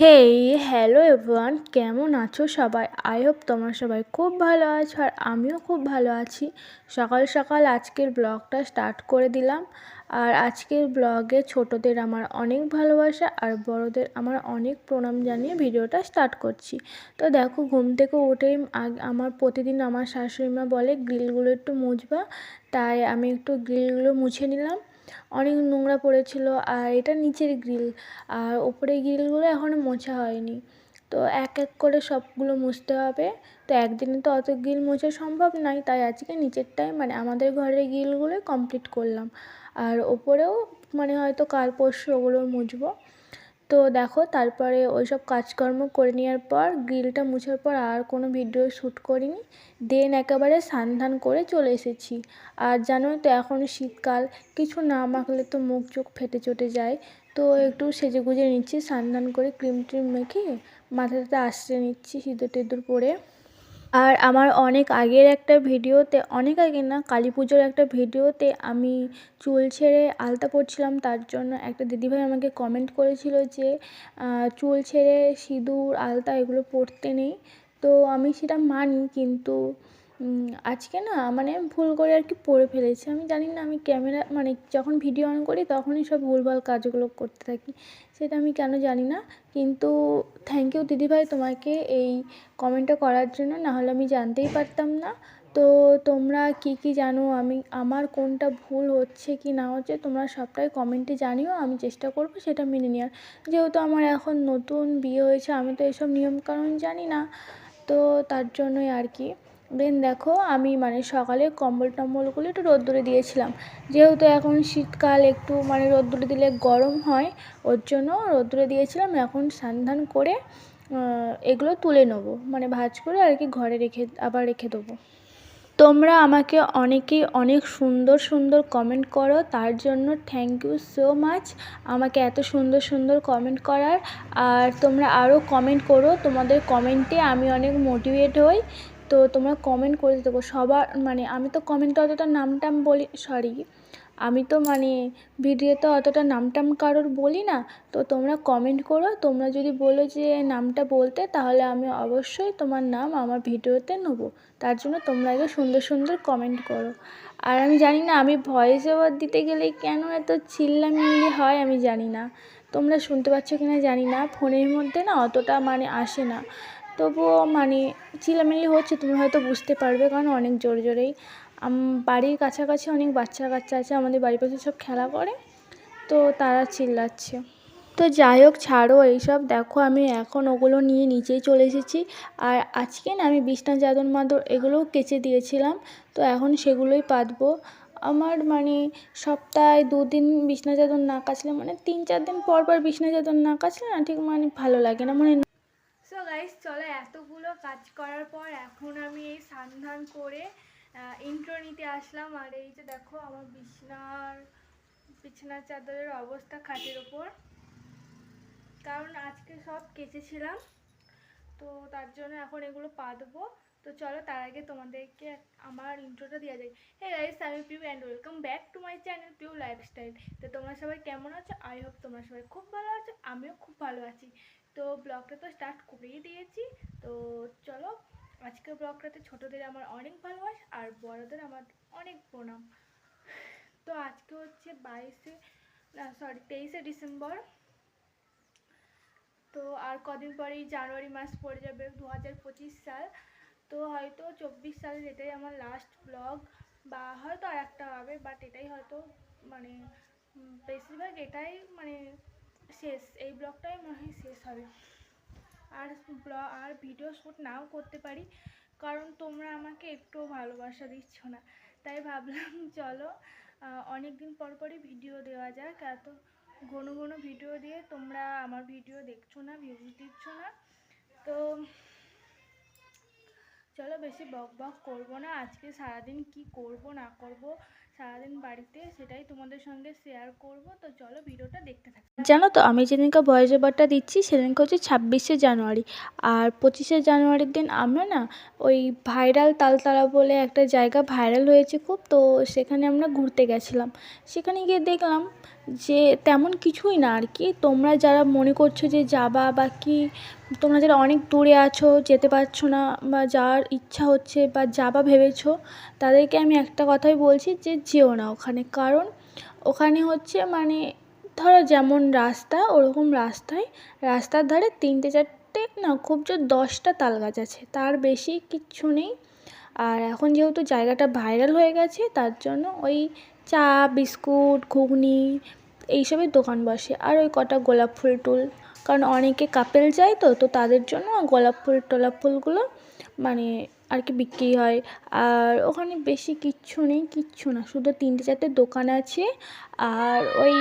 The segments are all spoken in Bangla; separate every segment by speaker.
Speaker 1: হেই হ্যালো এভরিওয়ান কেমন আছো সবাই? আই হোপ তোমরা সবাই খুব ভালো আছো আর আমিও খুব ভালো আছি। সকাল সকাল আজকের ব্লগটা স্টার্ট করে দিলাম। আর আজকের ব্লগে ছোটদের আমার অনেক ভালোবাসা আর বড়দের আমার অনেক প্রণাম জানিয়ে ভিডিওটা স্টার্ট করছি। তো দেখো, ঘুম থেকে আগ- আমার প্রতিদিন আমার শাশুড়ি মা বলে, গ্রিলগুলো একটু মুছবা। তাই আমি একটু গ্রিলগুলো মুছে নিলাম। অনেক নোংরা পড়েছিল আর এটা নিচের গ্রিল। আর ওপরের গ্রিলগুলো এখনও মোছা হয়নি। তো এক এক করে সবগুলো মুছতে হবে। তো একদিনে তো অত গ্রিল মোছা সম্ভব নয়। তাই আজকে নিচেরটাই মানে আমাদের ঘরের গ্রিলগুলোই কমপ্লিট করলাম। আর ওপরেও মানে হয়তো কাল পরশু ওগুলো মুছবো। তো দেখো, তারপরে ওই সব কাজকর্ম করে নেওয়ার পর, গ্রিলটা মুছার পর আর কোনো ভিডিও শ্যুট করিনি। দেন একেবারে স্নান ধান করে চলে এসেছি। আর জানোই তো, এখন শীতকাল, কিছু না মাখলে তো মুখ চোখ ফেটে চটে যায়। তো একটু সেজে গুজে নিচ্ছি, সান্ধান ধান করে ক্রিম ট্রিম মেখে মাথাটাতে আশ্রে নিচ্ছি সিঁদুর টিঁদুর পরে। আর আমার অনেক আগের একটা ভিডিওতে, অনেক আগে না, কালী পুজোর একটা ভিডিওতে আমি চুল ছেড়ে আলতা পরছিলাম। তার জন্য একটা দিদিভাই আমাকে কমেন্ট করেছিল যে চুল ছেড়ে সিঁদুর, আলতা এগুলো পরতে নেই। তো আমি সেটা মানি, কিন্তু আজকে না মানে ভুল করে আর কি পড়ে ফেলেছি। আমি জানি না আমি ক্যামেরা মানে যখন ভিডিও অন করি তখনই সব ভুলভাল কাজগুলো করতে থাকি, সেটা আমি কেন জানি না। কিন্তু থ্যাংক ইউ দিদিভাই তোমাকে এই কমেন্টটা করার জন্য, নাহলে আমি জানতেই পারতাম না। তো তোমরা কি কি জানো? আমি, আমার কোনটা ভুল হচ্ছে কি না হচ্ছে তোমরা সবটাই কমেন্টে জানিও, আমি চেষ্টা করব সেটা মেনে নেওয়ার। যেহেতু আমার এখন নতুন বিয়ে হয়েছে, আমি তো এসব নিয়মকানুন জানি না। তো তার জন্যই আর কি। দেন দেখো, আমি মানে সকালে কম্বল টম্বলগুলো একটু রোদ্দুরে দিয়েছিলাম। যেহেতু এখন শীতকাল, একটু মানে রোদ্দুরে দিলে গরম হয়, ওর জন্য রোদ্দুরে দিয়েছিলাম। এখন স্নান ধান করে এগুলো তুলে নেব। মানে ভাঁজ করে আর কি ঘরে রেখে, আবার রেখে দেবো। তোমরা আমাকে অনেকেই অনেক সুন্দর সুন্দর কমেন্ট করো। তার জন্য থ্যাংক ইউ সো মাচ আমাকে এত সুন্দর সুন্দর কমেন্ট করার। আর তোমরা আরও কমেন্ট করো। তোমাদের কমেন্টে আমি অনেক মোটিভেট হই। তো তোমরা কমেন্ট করে দেবো সবার মানে আমি তো কমেন্টে অতটা নাম টাম বলি সরি আমি তো মানে ভিডিওতে অতটা নাম টাম কারোর বলি না। তো তোমরা কমেন্ট করো, তোমরা যদি বলো যে নামটা বলতে, তাহলে আমি অবশ্যই তোমার নাম আমার ভিডিওতে নেব। তার জন্য তোমরা আগে সুন্দর সুন্দর কমেন্ট করো। আর আমি জানি না, আমি ভয়েস ওভার দিতে গেলে কেন এত চিল্লামিল্লি হয় আমি জানি না। তোমরা শুনতে পাচ্ছ কি না জানি না, ফোনের মধ্যে না অতটা মানে আসে না। তবুও মানে চিলামিলি হচ্ছে, তুমি হয়তো বুঝতে পারবে কারণ অনেক জোর জোরেই। বাড়ির কাছাকাছি অনেক বাচ্চা কাচ্চা আছে, আমাদের বাড়ির পাশে সব খেলা করে, তো তারা চিল্লাচ্ছে। তো যাই হোক, ছাড়ো এইসব, দেখো আমি এখন ওগুলো নিয়ে নিচেই চলে এসেছি। আর আজকে না আমি বিছনা, চাদর, মাদর এগুলোও কেচে দিয়েছিলাম, তো এখন সেগুলোই পাতবো। আমার মানে সপ্তাহে দুদিন বিছনা, চাদর না কাচলে মানে তিন, চার দিন পর পর বিছনা, চাদর না কাচলে না ঠিক মানে ভালো লাগে না মানে গাইস চলো এতগুলো কাজ করার পর এখন আমি এই সান্ধান করে ইন্ট্রো নিতে আসলাম। আর এই যে দেখো, আমার বিছনার, বিছানার চাদরের অবস্থা খাটের ওপর। কারণ আজকে সব কেচেছিলাম। তো তার জন্য এখন এগুলো পাতবো। তো চলো তার আগে তোমাদেরকে আমার ইন্ট্রোটা দেওয়া যায় হে গাইস আমি Piu and welcome back to my channel Piu lifestyle তো তোমরা সবাই কেমন আছো? আই হোপ তোমরা সবাই খুব ভালো আছো, আমিও খুব ভালো আছি। তো ব্লগটা তো স্টার্ট করেই দিয়েছি। তো চলো, আজকের ব্লগটাতে ছোটোদের আমার অনেক ভালোবাসা আর বড়দের আমার অনেক প্রণাম। তো আজকে হচ্ছে বাইশে, না সরি তেইশে ডিসেম্বর। তো আর কদিন পরেই জানুয়ারি মাস পড়ে যাবে দু হাজার পঁচিশ সাল। তো হয়তো চব্বিশ সালের এটাই আমার লাস্ট ব্লগ বা হয়তো আর একটা হবে বাট এটাই হয়তো মানে বেশিরভাগ এটাই মানে শেষ, এই ব্লগটাই মনে হয় শেষ হবে। আর ব্লগ আর ভিডিও শ্যুট নাও করতে পারি, কারণ তোমরা আমাকে একটু ভালোবাসা দিচ্ছ না। তাই ভাবলাম চলো অনেক দিন পর পরই ভিডিও দেওয়া যাক। এত ঘন ঘন ভিডিও দিয়ে তোমরা আমার ভিডিও দেখছ না ভিউজ দিচ্ছ না। তো চলো বেশি বক বক করব না, আজকে সারাদিন কি করব না করব সারাদিন বাড়িতে সেটাই তোমাদের সঙ্গে শেয়ার করব, তো চলো ভিডিওটা দেখতে থাকো। জানো তো, আমি যেদিনকে ভয়েস ওভারটা দিচ্ছি সেদিনকে হচ্ছে ছাব্বিশে জানুয়ারি, আর পঁচিশে জানুয়ারির দিন আমরা না ওই ভাইরাল তালতলা বলে একটা জায়গা ভাইরাল হয়েছে খুব, তো সেখানে আমরা ঘুরতে গেছিলাম। সেখানে গিয়ে দেখলাম যে তেমন কিছুই না আর কি। তোমরা যারা মনে করছ যে যাবা বা কি, তোমরা যারা অনেক দূরে আছো, যেতে পারছ না বা যাওয়ার ইচ্ছা হচ্ছে বা যাবা ভেবেছো, তাদেরকে আমি একটা কথাই বলছি যে যেও না ওখানে। কারণ ওখানে হচ্ছে মানে ধরো যেমন রাস্তা, ওরকম রাস্তায়, রাস্তার ধারে তিনটে চারটে না খুব জোর দশটা তাল গাছ আছে। তার বেশি কিচ্ছু নেই। আর এখন যেহেতু জায়গাটা ভাইরাল হয়ে গেছে, তার জন্য ওই চা, বিস্কুট, ঘুগনি এইসবের দোকান বসে। আর ওই কটা গোলাপ ফুল টুল। কারণ অনেকে কাপেল যায় তো তো তাদের জন্য গোলাপ ফুল, টোলাপ ফুলগুলো মানে আর কি বিক্রি হয়। আর ওখানে বেশি কিচ্ছু নেই, কিচ্ছু না। শুধু তিনটে চারটে দোকান আছে। আর ওই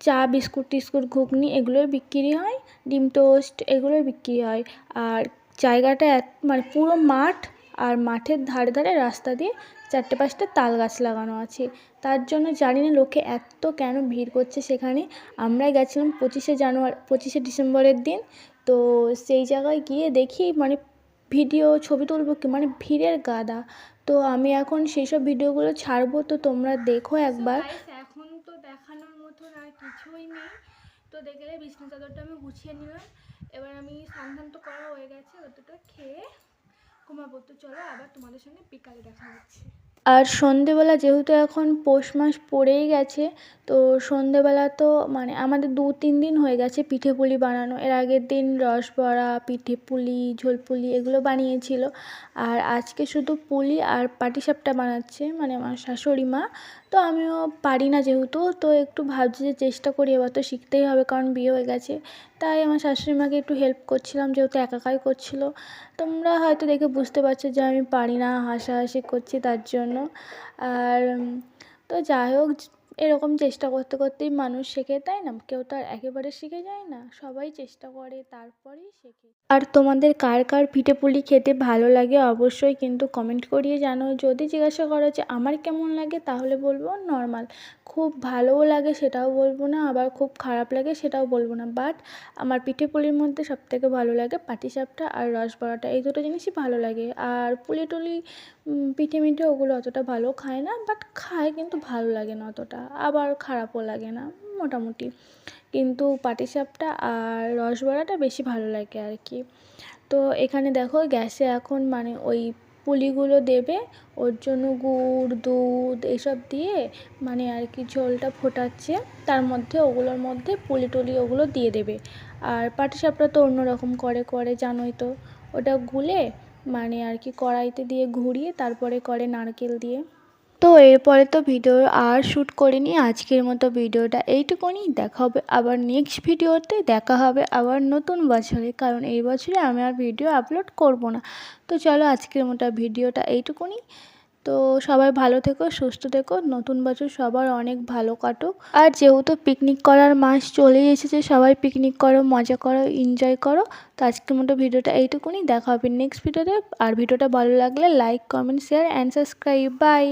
Speaker 1: চা, বিস্কুট, টিস্কুট, ঘুগনি এগুলোই বিক্রি হয়। ডিম টোস্ট এগুলোই বিক্রি হয়। আর জায়গাটা মানে পুরো মাঠ আর মাঠের ধারে ধারে রাস্তা দিয়ে চারটে পাঁচটা তাল গাছ লাগানো আছে। তার জন্য জানি না লোকে এত কেন ভিড় করছে সেখানে। আমরাই গেছিলাম পঁচিশে জানুয়ারি পঁচিশে ডিসেম্বরের দিন। তো সেই জায়গায় গিয়ে দেখি মানে ভিডিও ছবি তুলবো কি? মানে ভিড়ের গাদা। তো আমি এখন সেই সব ভিডিওগুলো ছাড়বো তো তোমরা দেখো একবার। এখন তো দেখানোর মতন আর কিছুই নেই। তো দেখলে বিছনা চাদরটা আমি গুছিয়ে নিলাম। এবার আমি স্নান তো করা হয়ে গেছে অতটা খেয়ে আর সন্ধেবেলা যেহেতু এখন পৌষ মাস পড়েই গেছে, তো সন্ধেবেলা তো মানে আমাদের দু তিন দিন হয়ে গেছে পিঠে পুলি বানানো। এর আগের দিন রসবড়া পিঠে পুলি, ঝোল পুলি এগুলো বানিয়েছিল। আর আজকে শুধু পুলি আর পাটিসাপটা বানাচ্ছে মানে আমার শাশুড়ি মা। তো আমিও পারি না যেহেতু, তো একটু ভাবছি যে চেষ্টা করি, এবার তো শিখতেই হবে কারণ বিয়ে হয়ে গেছে। তাই আমার শাশুড়ি মাকে একটু হেল্প করছিলাম যেহেতু একাকাই করছিল। তোমরা হয়তো দেখে বুঝতে পারছ যে আমি পারি না, হাসাহাসি করছি তার জন্য। আর, তো যাই হোক এরকম চেষ্টা করতে করতেই মানুষ শেখে, তাই না? কেউ তো আর একেবারে শিখে যায় না। সবাই চেষ্টা করে, তারপরেই শেখে। আর তোমাদের কার কার পিঠে পুলি খেতে ভালো লাগে অবশ্যই কিন্তু কমেন্ট করিয়ে জানো যদি জিজ্ঞাসা করো যে আমার কেমন লাগে, তাহলে বলব নর্মাল খুব ভালোও লাগে সেটাও বলব না, আবার খুব খারাপ লাগে সেটাও বলব না। বাট আমার পিঠে পুলির মধ্যে সবথেকে ভালো লাগে পাটিসাপটা আর রসবড়াটা এই দুটো জিনিসই ভালো লাগে। আর পুলি টুলি পিঠে মিঠে ওগুলো অতটা ভালো খায় না বাট খায় কিন্তু ভালো লাগে না অতটা। আবার খারাপও লাগে না, মোটামুটি। কিন্তু পাটিসাপটা আর রসবড়াটা বেশি ভালো লাগে আর কি তো এখানে দেখো গ্যাসে এখন মানে ওই পুলিগুলো দেবে, ওর জন্য গুড়, দুধ এসব দিয়ে মানে আর কি ঝোলটা ফোটাচ্ছে। তার মধ্যে ওগুলোর মধ্যে পুলি টুলি ওগুলো দিয়ে দেবে। আর পাটিসাপটা তো অন্য রকম করে করে জানোই তো। ওটা গুলে মানে আর কি কড়াইতে দিয়ে ঘুরিয়ে তারপরে করে নারকেল দিয়ে। তো এরপরে তো ভিডিও আর শ্যুট করিনি, আজকের মতো ভিডিওটা এইটুকুনি। দেখা হবে আবার নেক্সট ভিডিওতে দেখা হবে আবার নতুন বছরে, কারণ এই বছরে আমি আর ভিডিও আপলোড করব না। তো চলো আজকের মতো ভিডিওটা এইটুকুনি। তো সবাই ভালো থেকো, সুস্থ থেকো। নতুন বছর সবার অনেক ভালো কাটুক। আর যেহেতু পিকনিক করার মাস চলেই এসেছে, সবাই পিকনিক করো, মজা করো এনজয় করো। তো আজকের মতো ভিডিওটা এইটুকুনি। দেখা হবে নেক্সট ভিডিওতে। আর ভিডিওটা ভালো লাগলে like comment share and subscribe bye